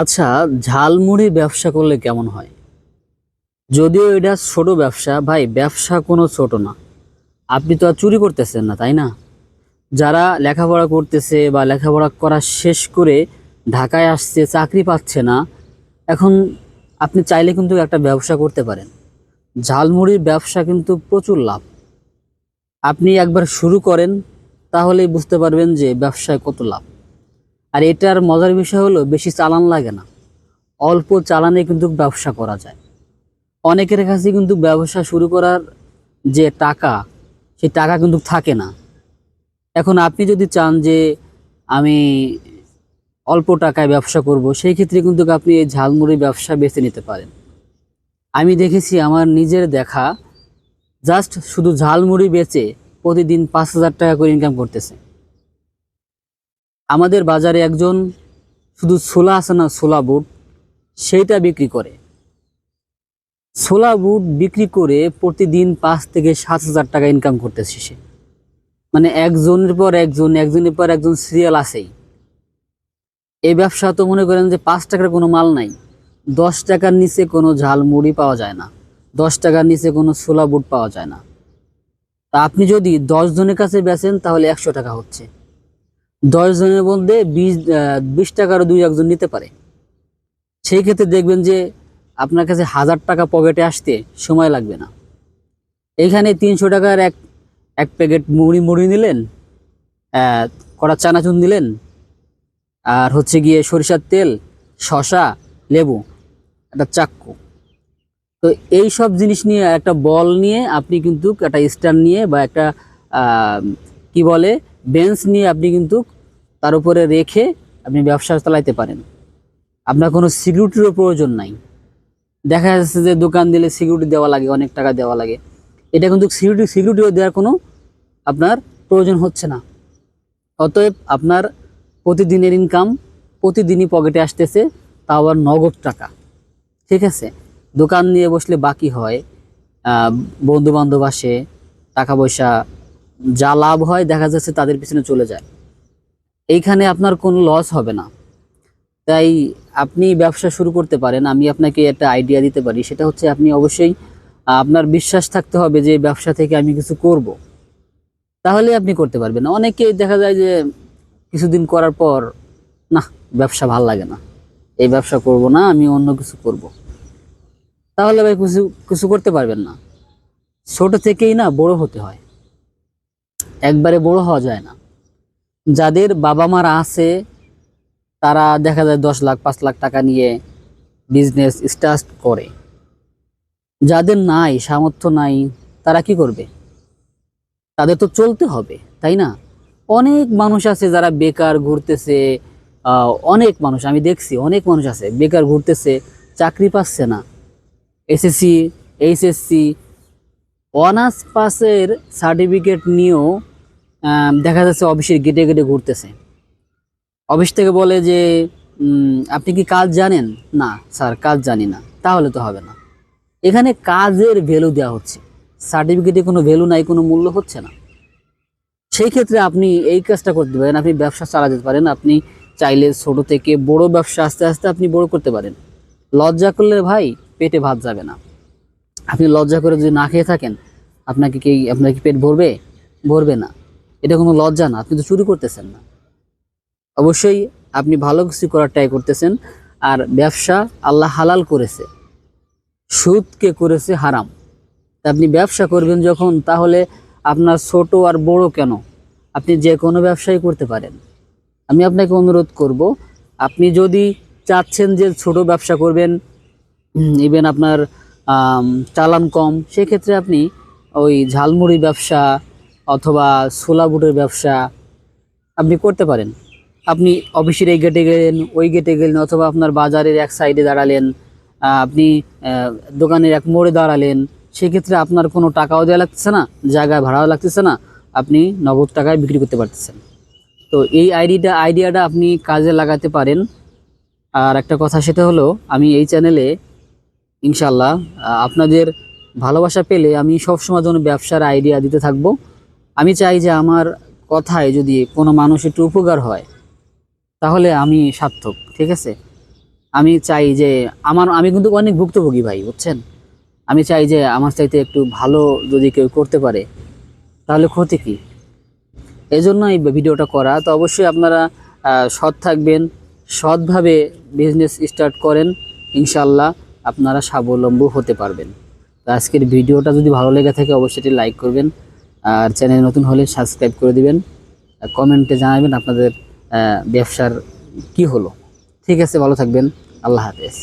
আচ্ছা ঝালমুড়ি ব্যবসা করলে কেমন হয়? যদিও এটা ছোট ব্যবসা, ভাই, ব্যবসা কোনো ছোট না। আপনি তো আর চুরি করতেছেন না, তাই না? যারা লেখাপড়া করতেছে বা লেখাপড়া করা শেষ করে ঢাকায় আসছে, চাকরি পাচ্ছে না, এখন আপনি চাইলে কিন্তু একটা ব্যবসা করতে পারেন। ঝালমুড়ির ব্যবসা কিন্তু প্রচুর লাভ। আপনি একবার শুরু করেন, তাহলেই বুঝতে পারবেন যে ব্যবসায় কত লাভ। আর এটার মজার বিষয় হলো, বেশি চালান লাগে না। অল্প চালানে কিন্তু ব্যবসা করা যায়। অনেকের কাছে কিন্তু ব্যবসা শুরু করার যে টাকা, সেই টাকা কিন্তু থাকে না। এখন আপনি যদি চান যে, আমি অল্প টাকায় ব্যবসা করব, সেই ক্ষেত্রে কিন্তু আপনি এই ঝালমুড়ি ব্যবসা বেছে নিতে পারেন। আমি দেখেছি আমার নিজের দেখা, জাস্ট শুধু ঝালমুড়ি বেচে প্রতিদিন পাঁচ হাজার টাকা করে ইনকাম করতেছে। আমাদের বাজারে একজন শুধু ছোলা আছে না, ছোলা বুট, সেইটা বিক্রি করে। ছোলা বুট বিক্রি করে প্রতিদিন পাঁচ থেকে সাত হাজার টাকা ইনকাম করতেছে সে। মানে একজনের পর একজন, একজনের পর একজন সিরিয়াল আছেই। এই ব্যবসা তো মনে করেন যে পাঁচ টাকার কোনো মাল নাই। দশ টাকার নিচে কোনো ঝাল মুড়ি পাওয়া যায় না। দশ টাকার নিচে কোনো ছোলা বুট পাওয়া যায় না। তা আপনি যদি দশ জনের কাছে বেচেন, তাহলে একশো টাকা হচ্ছে। দশ জনের মধ্যে বিশ বিশ টাকারও দুই একজন নিতে পারে। সেই ক্ষেত্রে দেখবেন যে আপনার কাছে হাজার টাকা পকেটে আসতে সময় লাগবে না। এইখানে তিনশো টাকার এক এক প্যাকেট মুড়ি মুড়ি নিলেন কড়া চানাচুন দিলেন আর হচ্ছে গিয়ে সরিষার তেল শশা লেবু, একটা চাক্কু। তো এই সব জিনিস নিয়ে একটা বল নিয়ে আপনি কিন্তু একটা স্ট্যান্ড নিয়ে বা একটা কি বলে বেঞ্চ নিয়ে আপনি কিন্তু তার উপরে রেখে আপনি ব্যবসা চালাইতে পারেন। আপনার কোনো সিকিউরিটিরও প্রয়োজন নাই। দেখা যাচ্ছে যে দোকান দিলে সিকিউরিটি দেওয়া লাগে, অনেক টাকা দেওয়া লাগে। এটা কিন্তু সিকিউরিটি, সিকিউরিটিও দেওয়ার কোনো আপনার প্রয়োজন হচ্ছে না। অতএব আপনার প্রতিদিনের ইনকাম প্রতিদিনই পকেটে আসতেছে, তাও আবার নগদ টাকা। ঠিক আছে? দোকান নিয়ে বসলে বাকি হয় বন্ধু বান্ধব আসে, টাকা পয়সা যা লাভ হয় দেখা যাচ্ছে তাদের পিছনে চলে যায়। এইখানে আপনার কোনো লস হবে না। তাই আপনি ব্যবসা শুরু করতে পারেন, আমি আপনাকে একটা আইডিয়া দিতে পারি। সেটা হচ্ছে আপনি অবশ্যই আপনার বিশ্বাস থাকতে হবে যে ব্যবসা থেকে আমি কিছু করব। তাহলে আপনি করতে পারবেন। অনেকেই দেখা যায় যে কিছুদিন করার পর, না, ব্যবসা ভালো লাগে না। এই ব্যবসা করব না, আমি অন্য কিছু করব। তাহলে ভাই কিছু কিছু করতে পারবেন না। ছোট থেকেই না, বড় হতে হয়। একবারে বড় হওয়া যায় না। যাদের বাবা মারা আছে, তারা দেখা যায় দশ লাখ, পাঁচ লাখ টাকা নিয়ে বিজনেস স্টার্ট করে। যাদের নাই, সামর্থ্য নাই, তারা কি করবে? তাদের তো চলতে হবে, তাই না? অনেক মানুষ আছে যারা বেকার ঘুরতেছে অনেক মানুষ, আমি দেখছি অনেক মানুষ আছে বেকার ঘুরতেছে, চাকরি পাচ্ছে না। এসএসসি এইচএসসি অনার্স পাসের সার্টিফিকেট নিয়েও দেখা যাচ্ছে অফিসের গেটে গেটে ঘুরতেছে। অফিস থেকে বলে যে আপনি কি কাজ জানেন? না, স্যার, কাজ জানি না। তাহলে তো হবে না। এখানে কাজের ভ্যালু দেওয়া হচ্ছে। সার্টিফিকেটে কোনো ভ্যালু নাই, কোনো মূল্য হচ্ছে না। সেই ক্ষেত্রে আপনি এই কাজটা করতে পারেন। আপনি ব্যবসা চালা যেতে পারেন। আপনি চাইলে ছোট থেকে বড় ব্যবসা আস্তে আস্তে আপনি বড় করতে পারেন। লজ্জা করলে ভাই, পেটে ভাত যাবে না। আপনি লজ্জা করে যদি না খেয়ে থাকেন আপনাকে কি, আপনার কি পেট ভরবে? ভরবে না। এটা কোনো লজ্জা না, আপনি তো চুরি করতেছেন না। অবশ্যই আপনি ভালো কিছু করার ট্রাই করতেছেন, আর ব্যবসা আল্লাহ হালাল করেছে। সুদকে করেছে হারাম। আপনি ব্যবসা করবেন যখন, তাহলে আপনার ছোট আর বড় কেন? আপনি যে কোনো ব্যবসাই করতে পারেন। আমি আপনাকে অনুরোধ করব, আপনি যদি চাচ্ছেন যে ছোট ব্যবসা করবেন ইভেন আপনার চালান কম, সেক্ষেত্রে আপনি ওই ঝালমুড়ি ব্যবসা অথবা ছোলা বুটের ব্যবসা আপনি করতে পারেন। আপনি অফিসের এই গেটে গেলেন, ওই গেটে গেলেন অথবা আপনার বাজারের এক সাইডে দাঁড়ালেন আপনি দোকানের এক মোড়ে দাঁড়ালেন, সেক্ষেত্রে আপনার কোনো টাকাও দেওয়া লাগতেছে না জায়গায় ভাড়াও লাগতেছে না, আপনি নগদ টাকায় বিক্রি করতে পারতেছেন। তো এই আইডিটা, আইডিয়াটা আপনি কাজে লাগাতে পারেন। আর একটা কথা সেটা হলো, আমি এই চ্যানেলে ইনশাল্লাহ আপনাদের ভালোবাসা পেলে আমি সবসময় যেন ব্যবসার আইডিয়া দিতে থাকব। আমি চাই যে আমার কথায় যদি কোনো মানুষ একটু উপকার হয়, তাহলে আমি সার্থক, ঠিক আছে? আমি চাই যে আমার, আমি কিন্তু অনেক ভুক্তভোগী ভাই, বুঝছেন? আমি চাই যে আমার চাইতে একটু ভালো যদি কেউ করতে পারে, তাহলে ক্ষতি কী? এই জন্য এই ভিডিওটা করা। তো অবশ্যই আপনারা সৎ থাকবেন, সৎভাবে বিজনেস স্টার্ট করেন ইনশাল্লাহ আপনারা স্বাবলম্বী হতে পারবেন। তো আজকের ভিডিওটা যদি ভালো লেগে থাকে, অবশ্যই এটি লাইক করবেন। আর চ্যানেল নতুন হলে সাবস্ক্রাইব করে দিবেন। কমেন্টে জানাবেন আপনাদের ব্যবসার কি হলো। ঠিক আছে, ভালো থাকবেন। আল্লাহ হাফেজ।